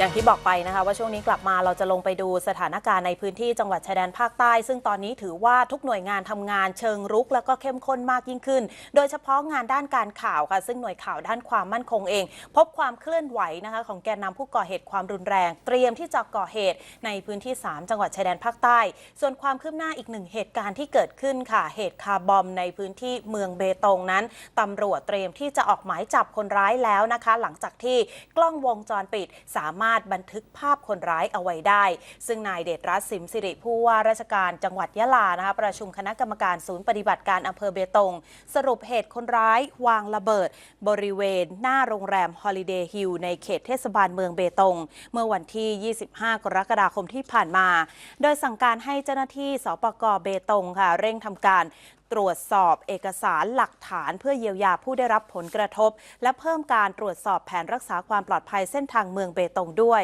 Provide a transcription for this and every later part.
อย่างที่บอกไปนะคะว่าช่วงนี้กลับมาเราจะลงไปดูสถานการณ์ในพื้นที่จังหวัดชายแดนภาคใต้ ซึ่งตอนนี้ถือว่าทุกหน่วยงานทำงานเชิงรุก แล้วก็เข้มข้นมากยิ่งขึ้น โดยเฉพาะงานด้านการข่าวค่ะซึ่งหน่วยข่าวด้านความมั่นคงเอง พบความเคลื่อนไหวนะคะของแกนนำผู้ก่อเหตุความรุนแรง เตรียมที่จะก่อเหตุในพื้นที่ 3 จังหวัดชายแดนภาคใต้ ส่วนความคืบหน้าอีกหนึ่งเหตุการณ์ที่เกิดขึ้นค่ะเหตุคาร์บอมในพื้นที่เมืองเบตงนั้นตำรวจเตรียมที่จะออกหมายจับคนร้ายแล้วนะคะ หลังจากที่กล้องวงจรปิดสามารถบันทึกภาพคนร้ายเอาไว้ได้ ซึ่งนายเดชรัตน์สิมสิริผู้ว่าราชการจังหวัดยะลานะคะประชุมคณะกรรมการศูนย์ปฏิบัติการอำเภอเบตง สรุปเหตุคนร้ายวางระเบิด บริเวณหน้าโรงแรมฮอลิเดย์ฮิลในเขตเทศบาลเมืองเบตง เมื่อวันที่ 25 กรกฎาคมที่ผ่านมา โดยสั่งการให้เจ้าหน้าที่สปกเบตงค่ะ เร่งทำการ ตรวจสอบเอกสารหลักฐานเพื่อเยียวยาผู้ได้รับผลกระทบ และเพิ่มการตรวจสอบแผนรักษาความปลอดภัยเส้นทางเมืองเบตงด้วย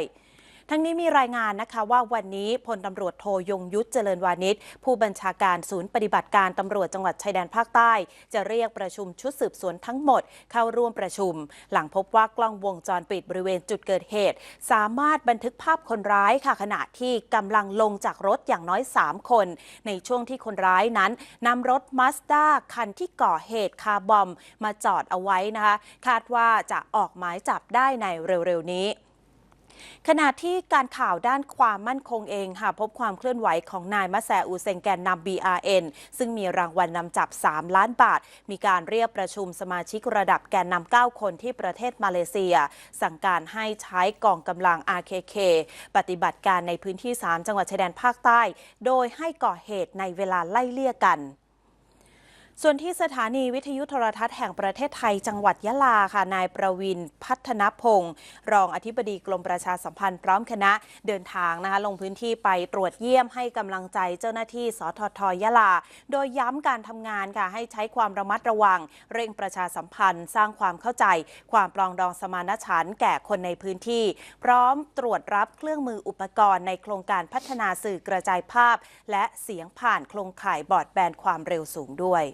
ทั้งนี้มีรายงานนะคะว่าวันนี้พลตำรวจโทยงยุทธเจริญวานิชผู้บัญชาการศูนย์ปฏิบัติการตำรวจจังหวัดชายแดนภาคใต้ จะเรียกประชุมชุดสืบสวนทั้งหมดเข้าร่วมประชุม หลังพบว่ากล้องวงจรปิดบริเวณจุดเกิดเหตุ สามารถบันทึกภาพคนร้ายค่ะขณะที่กำลังลงจากรถอย่างน้อย 3 คน ในช่วงที่คนร้ายนั้นนำรถมาสด้าคันที่ก่อเหตุคาร์บอมมาจอดเอาไว้นะคะ คาดว่าจะออกหมายจับได้ในเร็วๆนี้ ขณะที่การข่าวด้านความมั่นคงเองค่ะพบความเคลื่อนไหวของนายมะแซอูเซงแกนนำ BRN ซึ่งมีรางวัลนำจับ 3 ล้านบาท มีการเรียกประชุมสมาชิกระดับแกนนำ9คนที่ประเทศมาเลเซีย สั่งการให้ใช้กองกำลัง RKK ปฏิบัติการในพื้นที่ 3 จังหวัดชายแดนภาคใต้ โดยให้ก่อเหตุในเวลาไล่เลี่ยกัน ส่วนที่สถานีวิทยุโทรทัศน์แห่งประเทศไทย จังหวัดยะลาค่ะ นายประวินพัฒนพงศ์รองอธิบดีกรมประชาสัมพันธ์พร้อมคณะเดินทางนะคะลงพื้นที่ไปตรวจเยี่ยมให้กำลังใจเจ้าหน้าที่สททยะลา โดยย้ำการทำงานค่ะให้ใช้ความระมัดระวัง เร่งประชาสัมพันธ์ สร้างความเข้าใจ ความปรองดองสมานฉันท์แก่คนในพื้นที่ พร้อมตรวจรับเครื่องมืออุปกรณ์ในโครงการพัฒนาสื่อกระจายภาพ และเสียงผ่านโครงข่ายบอร์ดแบนความเร็วสูงด้วย